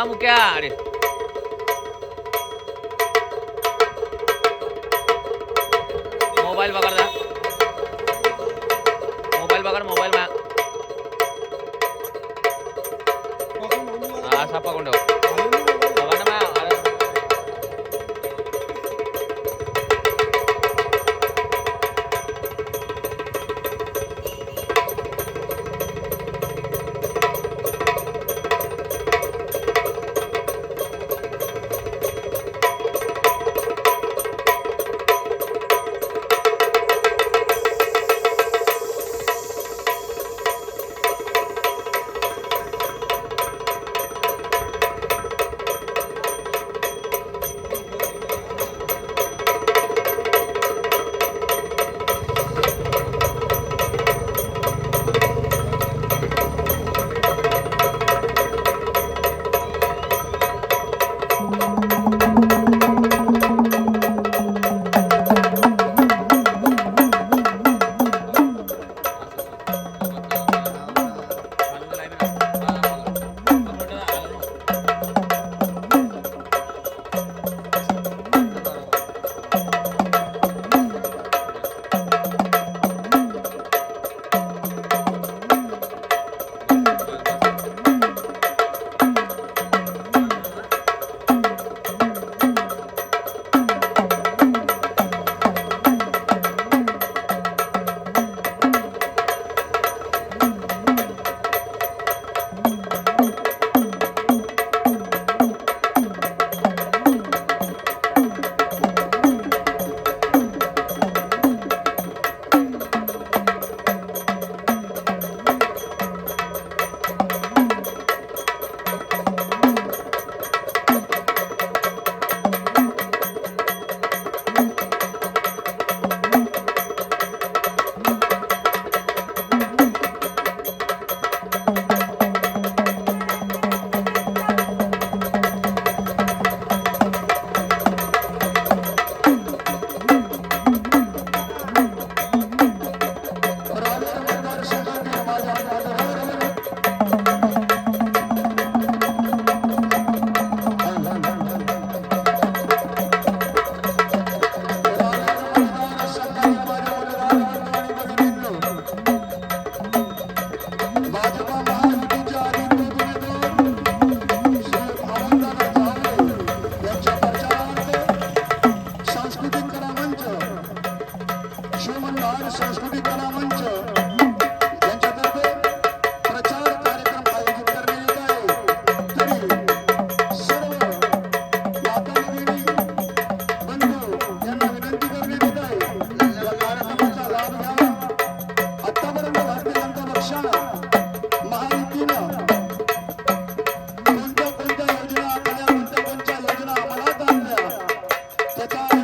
हा मुक्या Bye. bye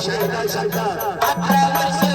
Shaitan, Shaitan. Shaitan.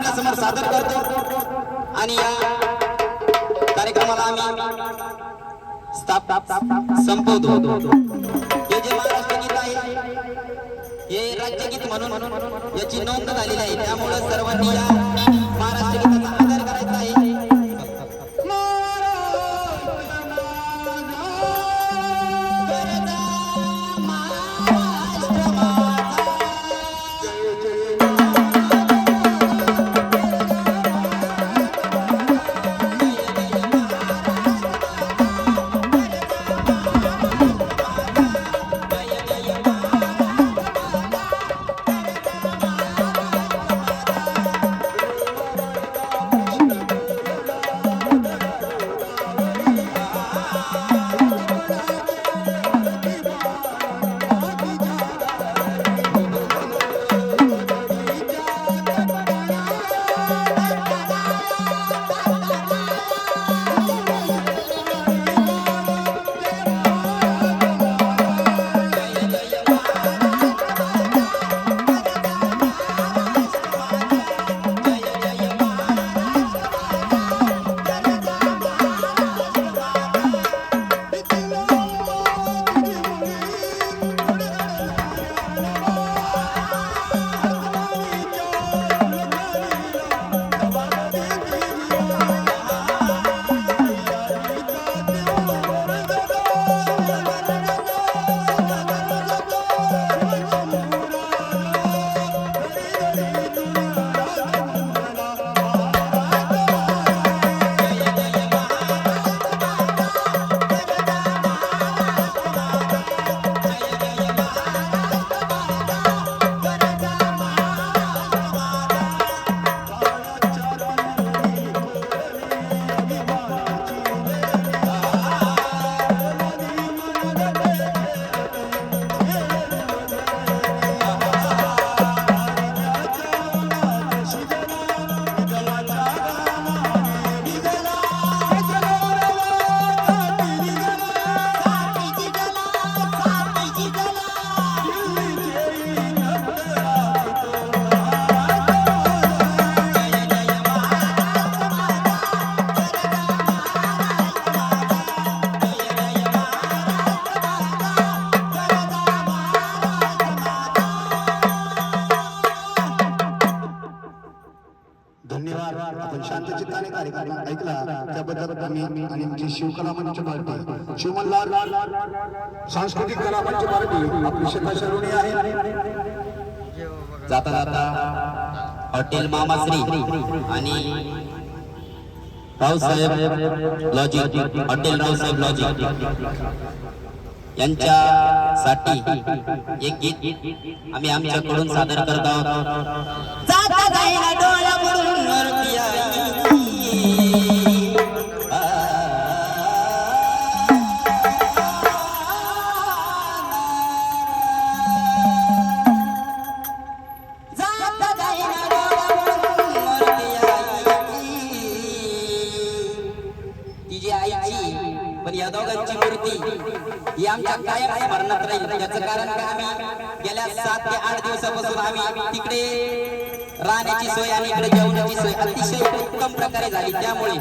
आपल्यासमोर सादर करतो. आणि या कार्यक्रमाला आम्ही स्थाप संपवतो हे जे महाराष्ट्र गीत आहे हे राज्यगीत म्हणून याची नोंद झालेली आहे. त्यामुळे सर्वांनी या महाराष्ट्र गीत शिवकला मंच पार्टी. शिवमल्हार सांस्कृतिक कला मंच पार्टी. आपली श्रद्धा शरवणी आहे. जाता जाता हॉटेल मामाश्री आणि Raosaheb lodging hotel Raosaheb lodging. यांच्यासाठी एक गीत आम्ही आमच्याकडून सादर करत आहोत. जाता जाईना डोळा बुडून आमच्या कायम स्मरणात राहील. त्याचं कारण काय आम्ही गेल्या सात ते आठ दिवसापासून आम्ही तिकडे राहण्याची सोय आणि इकडे जेवणाची सोय अतिशय उत्तम प्रकारे झाली. त्यामुळे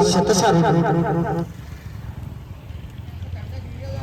आम्ही